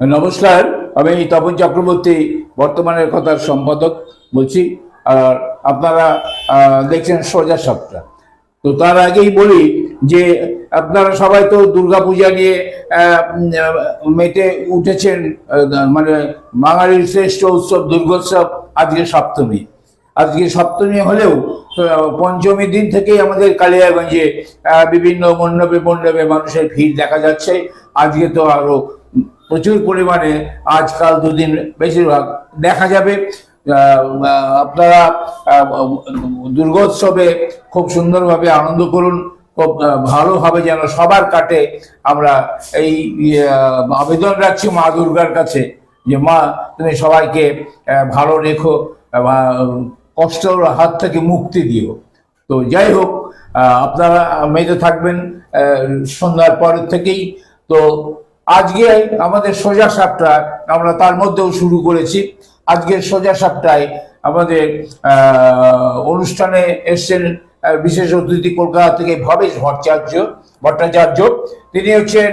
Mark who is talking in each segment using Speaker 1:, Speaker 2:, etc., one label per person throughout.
Speaker 1: নমস্কার, আমি তপন চক্রবর্তী, বর্তমানের কথার সম্পাদক বলছি। আর আপনারা দেখছেন সোজা সপ্তাহ তো তার আগেই বলি যে, আপনারা সবাই তো দুর্গাপূজা নিয়ে মেতে উঠেছেন মানে বাঙালির শ্রেষ্ঠ উৎসব, দুর্গোৎসব, আজকে সপ্তমী। আজকে সপ্তমী হলেও পঞ্চমী দিন থেকেই আমাদের কালিয়াগঞ্জে বিভিন্ন মণ্ডপে মণ্ডপে মানুষের ভিড় দেখা যাচ্ছে। আজকে তো আরও প্রচুর পরিমাণে আজকাল দুদিন বেশিরভাগ দেখা যাবে। আপনারা দুর্গোৎসবে খুব সুন্দরভাবে আনন্দ করুন। খুব ভালোভাবে যেন সবার কাটে আমরা এই আবেদন রাখছি মা দুর্গার কাছে যে, মা, তুমি সবাইকে ভালো রেখো কষ্টর হাত থেকে মুক্তি দিও। তো যাই হোক আপনারা মেতে থাকবেন সন্ধ্যার পরের থেকেই। তো আজকে আমাদের সোজা সাপটা আমরা তার মধ্যেও শুরু করেছি। আজকের সোজা সাপটায় আমাদের আহ, অনুষ্ঠানে এসছেন বিশেষ অতিথি কলকাতা থেকে ভবেশ ভট্টাচার্য ভট্টাচার্য। তিনি হচ্ছেন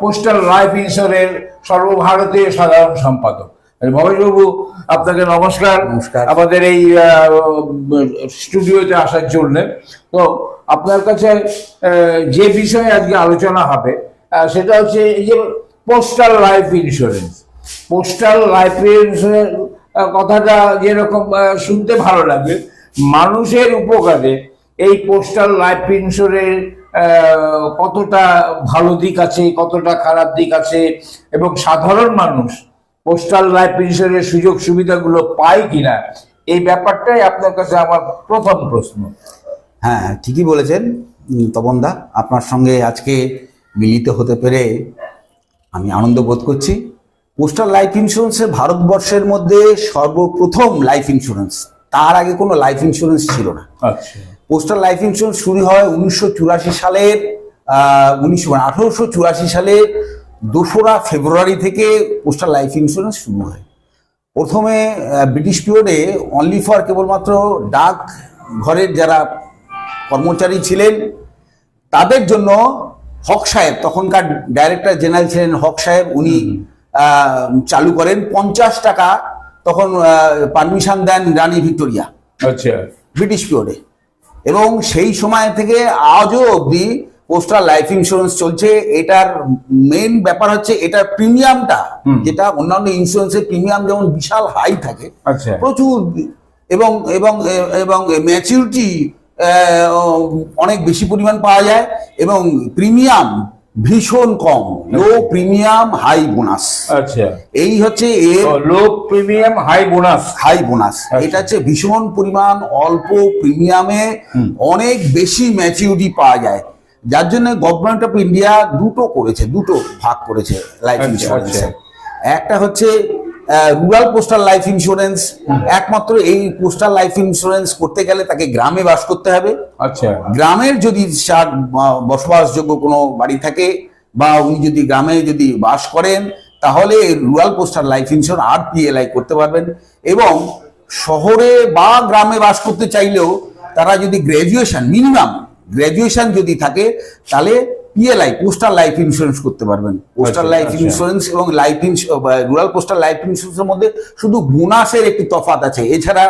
Speaker 1: পোস্টাল লাইফ ইন্স্যুরের সর্বভারতীয় সাধারণ সম্পাদক। ভবেশবাবু আপনাকে নমস্কার।
Speaker 2: নমস্কার।
Speaker 1: আমাদের এই স্টুডিওতে আসার জন্য। তো আপনার কাছে যে বিষয়ে আজকে আলোচনা হবে সেটা হচ্ছে এই যে postal life insurance postal life insurance কথাটা যেরকম শুনতে ভালো লাগে মানুষের উপকারে এই পোস্টাল লাইফ ইন্স্যুরেন্স কতটা ভালো দিক আছে, কতটা খারাপ দিক আছে, এবং সাধারণ মানুষ পোস্টাল লাইফ ইন্স্যুরেন্সের সুযোগ সুবিধাগুলো পায় কিনা, এই ব্যাপারটাই আপনার কাছে আমার প্রথম প্রশ্ন।
Speaker 2: হ্যাঁ ঠিকই বলেছেন তপনদা আপনার সঙ্গে আজকে মিলিত হতে পেরে আমি আনন্দ বোধ করছি। পোস্টাল লাইফ ইন্স্যুরেন্সের ভারতবর্ষের মধ্যে সর্বপ্রথম লাইফ ইন্স্যুরেন্স তার আগে কোনো লাইফ ইন্স্যুরেন্স ছিল না। পোস্টাল লাইফ ইন্স্যুরেন্স শুরু হয় উনিশশো চুরাশি সালের উনিশশো আঠারোশো চুরাশি সালের দোসরা ফেব্রুয়ারি থেকে পোস্টাল লাইফ ইন্স্যুরেন্স শুরু হয়। প্রথমে ব্রিটিশ পিরিয়ডে অনলি ফর কেবলমাত্র ডাক ঘরের যারা কর্মচারী ছিলেন তাদের জন্য হক সাহেব তখনকার ডাইরেক্টর জেনারেল ছিলেন হক সাহেব উনি চালু করেন। পঞ্চাশ টাকা তখন পারমিশন দেন রানী ভিক্টোরিয়া।
Speaker 1: আচ্ছা।
Speaker 2: ব্রিটিশ পিরিয়ডে এবং সেই সময় থেকে আজও অবধি পোস্টাল লাইফ ইন্স্যুরেন্স চলছে। এটার মেন ব্যাপার হচ্ছে এটার প্রিমিয়ামটা যেটা অন্যান্য ইন্স্যুরেন্সের প্রিমিয়াম যেমন বিশাল হাই থাকে
Speaker 1: আচ্ছা।
Speaker 2: প্রচুর। এবং এবং এবং ম্যাচিউরিটি অনেক বেশি পরিমাণ পাওয়া যায় এবং প্রিমিয়াম ভীষণ কম লো প্রিমিয়াম হাই বোনাস
Speaker 1: আচ্ছা।
Speaker 2: এই হচ্ছে এর
Speaker 1: low premium high bonus
Speaker 2: high bonus এটা হচ্ছে ভীষণ পরিমাণ অল্প প্রিমিয়ামে অনেক বেশি ম্যাচিউরিটি পাওয়া যায়। যার জন্য গভর্নমেন্ট অফ ইন্ডিয়া দুটো করেছে দুটো ভাগ করেছে লাইফ
Speaker 1: আচ্ছা,
Speaker 2: ইন্স্যুরেন্স
Speaker 1: আচ্ছা।
Speaker 2: একটা হচ্ছে রুরাল পোস্টাল লাইফ ইন্স্যুরেন্স একমাত্র এই পোস্টাল লাইফ ইন্স্যুরেন্স করতে গেলে তাকে গ্রামে বাস করতে হবে।
Speaker 1: আচ্ছা।
Speaker 2: গ্রামের যদি বসবাসযোগ্য কোনো বাড়ি থাকে বা উনি যদি গ্রামে যদি বাস করেন তাহলে রুরাল পোস্টাল লাইফ ইন্স্যুরেন্স আর পিএলআই করতে পারবেন। এবং শহরে বা গ্রামে বাস করতে চাইলেও তারা যদি গ্র্যাজুয়েশন মিনিমাম গ্র্যাজুয়েশন যদি থাকে তাহলে পিএলআই পোস্টাল লাইফ ইন্স্যুরেন্স করতে পারবেন। Postal life. ইন্স্যুরেন্স এবং লাইফ রুরাল পোস্টাল লাইফ ইন্স্যুরেন্সের মধ্যে শুধু বোনাসের একটি তফাৎ আছে এছাড়া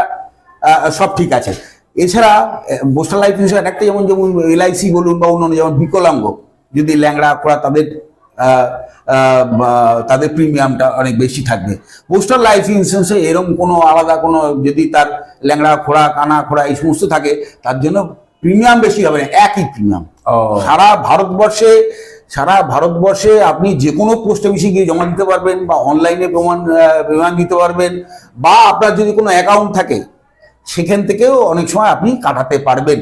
Speaker 2: সব ঠিক আছে। এছাড়া পোস্টাল লাইফ ইন্স্যুরেন্স একটা যেমন যেমন এলআইসি বলুন বা অন্যান্য যেমন বিকলাঙ্গ যদি ল্যাংড়া করা তাদের তাদের প্রিমিয়ামটা অনেক বেশি থাকবে। পোস্টাল লাইফ ইন্স্যুরেন্সে এরকম কোনো আলাদা কোনো যদি তার ল্যাংড়া খোড়া কানা খোড়া এই সমস্ত থাকে তার জন্য প্রিমিয়াম বেশি হবে না একই প্রিমিয়াম সারা ভারতবর্ষে সারা ভারতবর্ষে আপনি যে কোনো পোস্ট অফিসে গিয়ে জমা দিতে পারবেন বা অনলাইনে প্রমাণ প্রমাণ দিতে পারবেন বা আপনার যদি কোনো অ্যাকাউন্ট থাকে, সেখান থেকেও অনেক সময় আপনি কাটাতে পারবেন।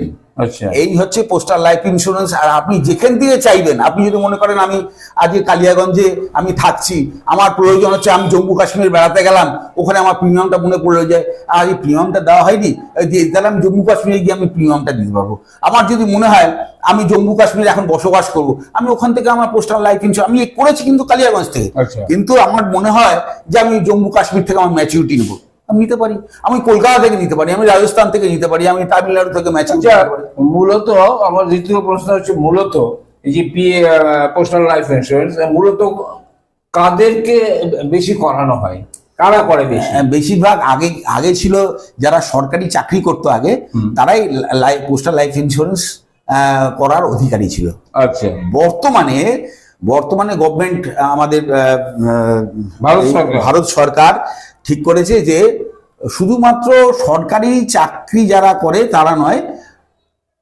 Speaker 2: এই হচ্ছে পোস্টাল লাইফ ইন্স্যুরেন্স আর আপনি যেখান থেকে চাইবেন আপনি যদি মনে করেন আমি আজকে কালিয়াগঞ্জে আমি থাকছি আমার প্রয়োজন হচ্ছে আমি জম্মু কাশ্মীর বেড়াতে গেলাম ওখানে আমার প্রিমিয়ামটা মনে পড়ে যায় আর এই প্রিমিয়ামটা দেওয়া হয়নি যে তাহলে আমি জম্মু কাশ্মীরে গিয়ে আমি প্রিমিয়ামটা দিতে পারব। আমার যদি মনে হয় আমি জম্মু কাশ্মীরে এখন বসবাস করব আমি ওখান থেকে আমার পোস্টাল লাইফ ইন্স্যুরেন্স আমি করেছি কিন্তু কালিয়াগঞ্জ থেকে।
Speaker 1: আচ্ছা।
Speaker 2: কিন্তু আমার মনে হয় যে আমি জম্মু কাশ্মীর থেকে আমার ম্যাচিউরিটি নেব। আমি নিতে পারি। আমি কলকাতা থেকে নিতে পারি আমি রাজস্থান থেকে নিতে পারি আমি তামিলনাড়ু থেকে পারি।
Speaker 1: মূলত আমার দ্বিতীয় প্রশ্ন হচ্ছে মূলত এই যে পি পোস্টাল লাইফ ইন্স্যুরেন্স মূলত কাদেরকে বেশি করানো হয়? কারা করে বেশি?
Speaker 2: বেশিরভাগ আগে আগে ছিল যারা সরকারি চাকরি করতো আগে তারাই লাইফ পোস্টাল লাইফ ইন্স্যুরেন্স করার অধিকারী ছিল।
Speaker 1: আচ্ছা।
Speaker 2: বর্তমানে বর্তমানে গভর্নমেন্ট আমাদের
Speaker 1: ভারত সরকার।
Speaker 2: ঠিক করেছে যে শুধুমাত্র সরকারি চাকরি যারা করে তারা নয়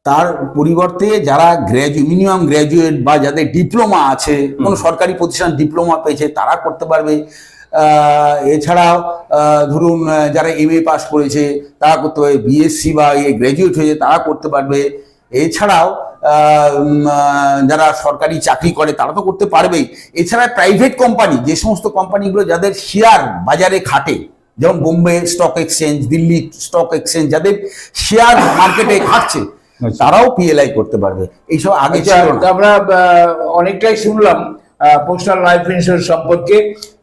Speaker 2: তার পরিবর্তে যারা গ্র্যাজুয়েট মিনিমাম গ্র্যাজুয়েট বা যাদের ডিপ্লোমা আছে কোনো সরকারি প্রতিষ্ঠান ডিপ্লোমা পেয়েছে তারা করতে পারবে। আহ, এছাড়াও ধরুন যারা এম এ পাস করেছে তারা করতে পারবে। বিএসসি বা গ্র্যাজুয়েট হয়েছে তারা করতে পারবে। এছাড়াও যারা সরকারি চাকরি করে তারা তো করতে পারবেই। এছাড়া প্রাইভেট কোম্পানি যে সমস্ত কোম্পানিগুলো যাদের শেয়ার বাজারে খাটে যেমন Bombay stock exchange Delhi stock exchange যাদের শেয়ার মার্কেটে খাটছে
Speaker 1: আচ্ছা।
Speaker 2: তারাও পিএলআই করতে পারবে। এইসব আগে
Speaker 1: আচ্ছা, আমরা অনেকটাই শুনলাম পোস্টাল লাইফ ইন্স্যুরেন্স সম্পর্কে।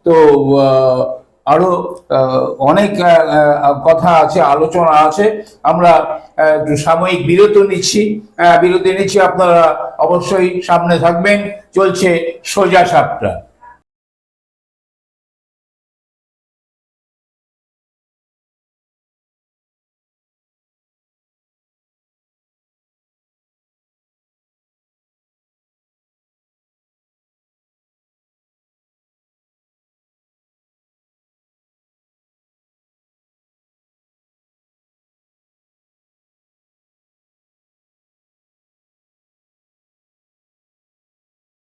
Speaker 1: তো আরও অনেক কথা আছে, আলোচনা আছে। আমরা সাময়িক বিরত নিচ্ছি। বিরতি নিচ্ছি, আপনারা অবশ্যই সামনে থাকবেন। চলছে সোজা সাপটা।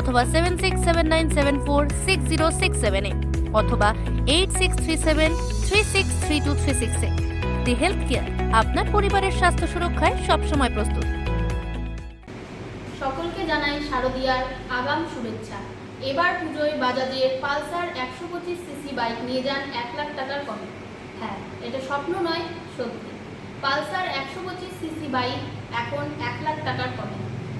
Speaker 3: অথবা seven six seven nine seven four six zero six সেভেনে অথবা eight six three seven three six three two three সিক্সে দি হেলথ কেয়ার আপনার পরিবারের স্বাস্থ্য সুরক্ষায় সবসময় প্রস্তুত।
Speaker 4: সকলকে জানাই শারদিয়ার আগাম শুভেচ্ছা। এবার পুজোয় বাজাজের পালসার একশো পঁচিশ সিসি বাইক নিয়ে যান এক লাখ টাকার কমে। হ্যাঁ এটা স্বপ্ন নয়, সত্যি। পালসার একশো পঁচিশ সিসি বাইক এখন এক লাখ টাকার কমে।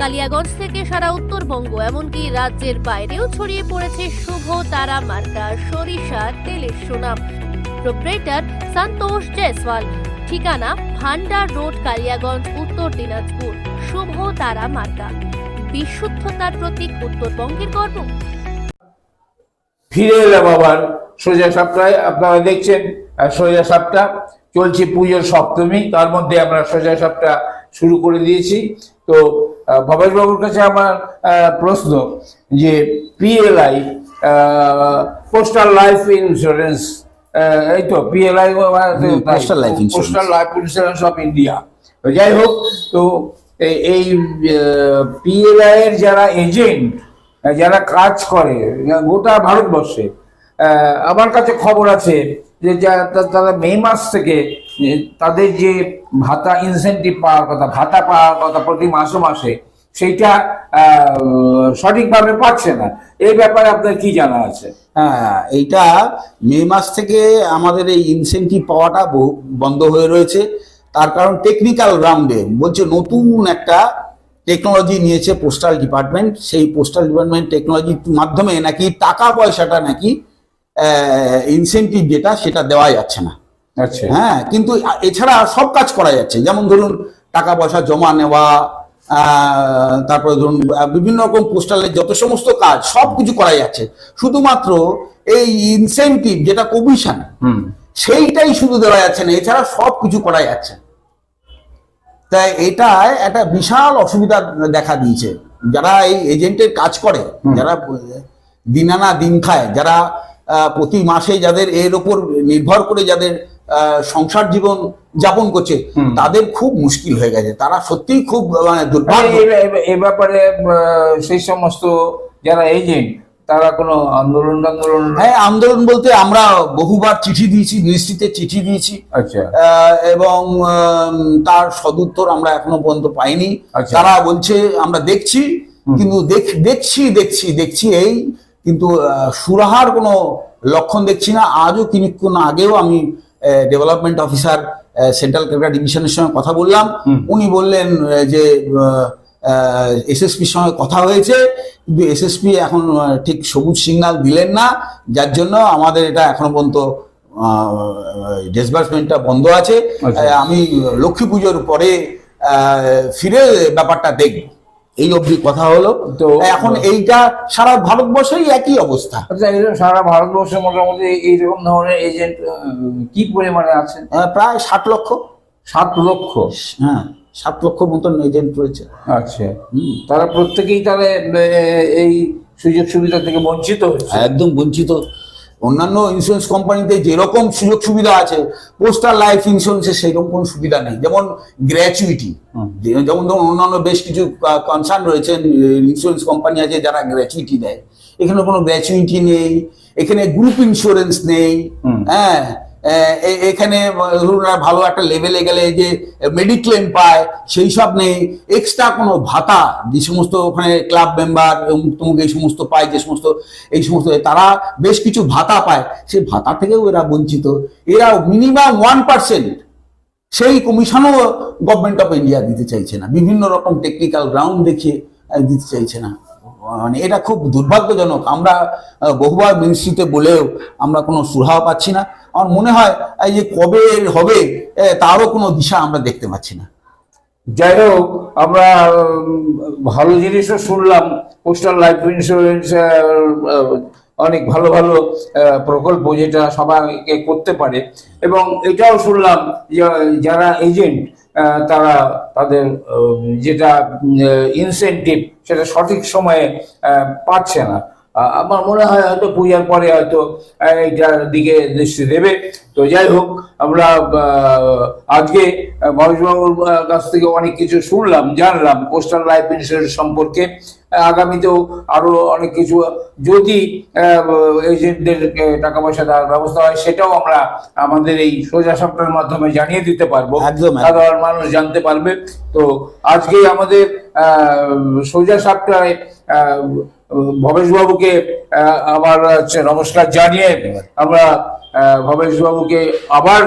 Speaker 3: কালিয়াগঞ্জ থেকে সারা উত্তরবঙ্গ, এমনকি রাজ্যের বাইরেও ছড়িয়ে পড়েছে শুভ তারা মার্কা, সরিষা, তেলের সুনাম। প্রোপ্রেটার সন্তোষ জয়সওয়াল, ঠিকানা ভান্ডার রোড, কালিয়াগঞ্জ, উত্তর দিনাজপুর, শুভ তারা মার্কা। বিশুদ্ধতার প্রতীক উত্তরবঙ্গের গর্ব।
Speaker 1: ফিরে এলাম আবার সোজা সপ্তাহে আপনারা দেখছেন সোজা সপ্তাহ চলছে পুজোর সপ্তমী, তার মধ্যে আমরা সোজা সপ্তাহ শুরু করে দিয়েছি। তো বাবুর কাছে আমার প্রশ্ন যে পিএলআই পোস্টাল লাইফ ইন্স্যুরেন্স এই তো PLI
Speaker 2: Insurance.
Speaker 1: Postal life insurance of India যাই হোক তো এই পিএলআই এর যারা এজেন্ট যারা কাজ করে গোটা ভারতবর্ষে আমার কাছে খবর আছে যে তারা মে মাস থেকে তাদের যে ভাতা ইনসেন্টিভ পাওয়ার কথা, ভাতা পাওয়ার কথা প্রতি মাসে মাসে, সেইটা সঠিকভাবে পাচ্ছে না। এই ব্যাপারে আপনার কি জানা আছে?
Speaker 2: হ্যাঁ এইটা মে মাস থেকে আমাদের এই ইনসেন্টিভ পাওয়াটা বহু- বন্ধ হয়ে রয়েছে। তার কারণ টেকনিক্যাল রাউন্ডে বলছে নতুন একটা টেকনোলজি নিয়েছে পোস্টাল ডিপার্টমেন্ট সেই পোস্টাল ডিপার্টমেন্ট টেকনোলজির মাধ্যমে নাকি টাকা পয়সাটা নাকি ইনসেন্টিভ যেটা, সেটা দেওয়া যাচ্ছে না। হ্যাঁ কিন্তু এছাড়া সব কাজ করা যাচ্ছে। যেমন ধরুন টাকা পয়সা জমা নেওয়া তারপরে ধরুন বিভিন্ন রকম পোস্টালের যত সমস্ত কাজ সব কিছু করা যাচ্ছে। শুধুমাত্র এই ইনসেন্টিভ যেটা কমিশন সেইটাই শুধু দেওয়া যাচ্ছে না এছাড়া সব কিছু করা যাচ্ছে। তাই এটা একটা বিশাল অসুবিধা দেখা দিয়েছে। যারা এই এজেন্টের কাজ করে যারা দিন আনা দিন খায় যারা প্রতি মাসে যাদের এর ওপর নির্ভর করে যাদের সংসার জীবন যাপন করছে তাদের খুব মুশকিল হয়ে গেছে। তারা সত্যিই খুব মানে
Speaker 1: এই ব্যাপারে সেই সমস্ত যারা এজেন্ট তারা কোনো আন্দোলন আন্দোলন
Speaker 2: হ্যাঁ আন্দোলন বলতে আমরা বহুবার চিঠি দিয়েছি মিনিস্ট্রিতে চিঠি দিয়েছি।
Speaker 1: আচ্ছা।
Speaker 2: এবং তার সদুত্তর আমরা এখনও পর্যন্ত পাইনি।
Speaker 1: আচ্ছা।
Speaker 2: তারা বলছে আমরা দেখছি কিন্তু দেখ- দেখছি দেখছি দেখছি এই কিন্তু সুরাহার কোনো লক্ষণ দেখছি না। আজও কিনিক্ষণ আগেও আমি ডেভেলপমেন্ট অফিসার সেন্ট্রাল ক্যালকাটা ডিভিশনের সঙ্গে কথা বললাম। উনি বললেন যে এসএসপির সঙ্গে কথা হয়েছে কিন্তু এসএসপি এখন ঠিক সবুজ সিগন্যাল দিলেন না। যার জন্য আমাদের এটা এখনও পর্যন্ত ডিসবার্সমেন্টটা বন্ধ আছে।
Speaker 1: আচ্ছা।
Speaker 2: আমি লক্ষ্মী পুজোর পরে ফিরে ব্যাপারটা দেখব। এই অবধি কথা হলো। তো এখন এইটা সারা ভারতবর্ষেই একই অবস্থা।
Speaker 1: আচ্ছা সারা ভারতবর্ষে মোটামুটি এইরকম ধরনের এজেন্ট কি পরিমাণে আছে
Speaker 2: প্রায় ষাট লক্ষ।
Speaker 1: সাত লক্ষ?
Speaker 2: হ্যাঁ সাত লক্ষ মতন এজেন্ট রয়েছে।
Speaker 1: আচ্ছা। তারা প্রত্যেকেই তাহলে এই সুযোগ সুবিধা থেকে বঞ্চিত হচ্ছে
Speaker 2: একদম বঞ্চিত। অন্যান্য ইন্স্যুরেন্স কোম্পানিতে যেরকম সুযোগ সুবিধা আছে পোস্টাল লাইফ ইন্স্যুরেন্সে সেরকম কোনো সুবিধা নেই। যেমন গ্র্যাচুইটি যেমন ধরুন অন্যান্য বেশ কিছু কনসার্ন রয়েছে ইন্স্যুরেন্স কোম্পানি আছে যারা গ্র্যাচুইটি দেয়। এখানে কোনো গ্র্যাচুইটি নেই এখানে গ্রুপ ইন্স্যুরেন্স নেই হ্যাঁ। এখানে ধরুন ভালো একটা লেভেলে গেলে যে মেডিক্লেম পায়, সেই সব নেই। এক্সট্রা কোনো ভাতা, যে সমস্ত ওখানে ক্লাব মেম্বার তমুক এই সমস্ত পায়, যে সমস্ত, এই সমস্ত তারা বেশ কিছু ভাতা পায়। সেই ভাতা থেকেও এরা বঞ্চিত। এরা মিনিমাম ওয়ান পার্সেন্ট সেই কমিশনও গভর্নমেন্ট অফ ইন্ডিয়া দিতে চাইছে না। বিভিন্ন রকম টেকনিক্যাল গ্রাউন্ড দেখিয়ে দিতে চাইছে না। মানে এটা খুব দুর্ভাগ্যজনক। আমরা বহুবার মিনিস্ট্রিতে বলেও আমরা কোনো সুরাহা পাচ্ছি না। আমার মনে হয়, এই যে কবে হবে তারও কোনো দিশা আমরা দেখতে পাচ্ছি না।
Speaker 1: যাই হোক, আমরা ভালো জিনিসও শুনলাম পোস্টাল লাইফ ইন্স্যুরেন্স অনেক ভালো ভালো প্রকল্প যেটা সবাইকে করতে পারে। এবং এটাও শুনলাম যারা এজেন্ট তারা তাদের যেটা ইনসেন্টিভ সেটা সঠিক সময়ে পাচ্ছে না। আমার মনে হয় হয়তো পূজার পরে হয়তো এইটার দিকে দৃষ্টি দেবে। তো যাই হোক আমরা আজকে মহেশবাবুর কাছ থেকে অনেক কিছু শুনলাম জানলাম পোস্টাল লাইফ ইন্স্যুরেন্স সম্পর্কে। আগামীতেও আরও অনেক কিছু যদি এজেন্টদের টাকা পয়সা দেওয়ার ব্যবস্থা হয় সেটাও আমরা আমাদের এই সোজা সপ্তাহের মাধ্যমে জানিয়ে দিতে পারব। সাধারণ মানুষ জানতে পারবে। তো আজকে আমাদের আহ, সোজা সপ্তাহে আহ, ভবেশ বাবুকে আমার নমস্কার জানিয়ে আমরা ভবেশ বাবুকে আবার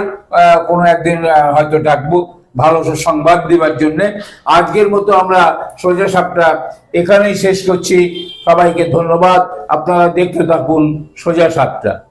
Speaker 1: কোনো একদিন হয়তো ডাকবো ভালো সংবাদ দেবার জন্যে। আজকের মতো আমরা সোজা সাপটা এখানেই শেষ করছি। সবাইকে ধন্যবাদ। আপনারা দেখতে থাকুন সোজা সাপটা।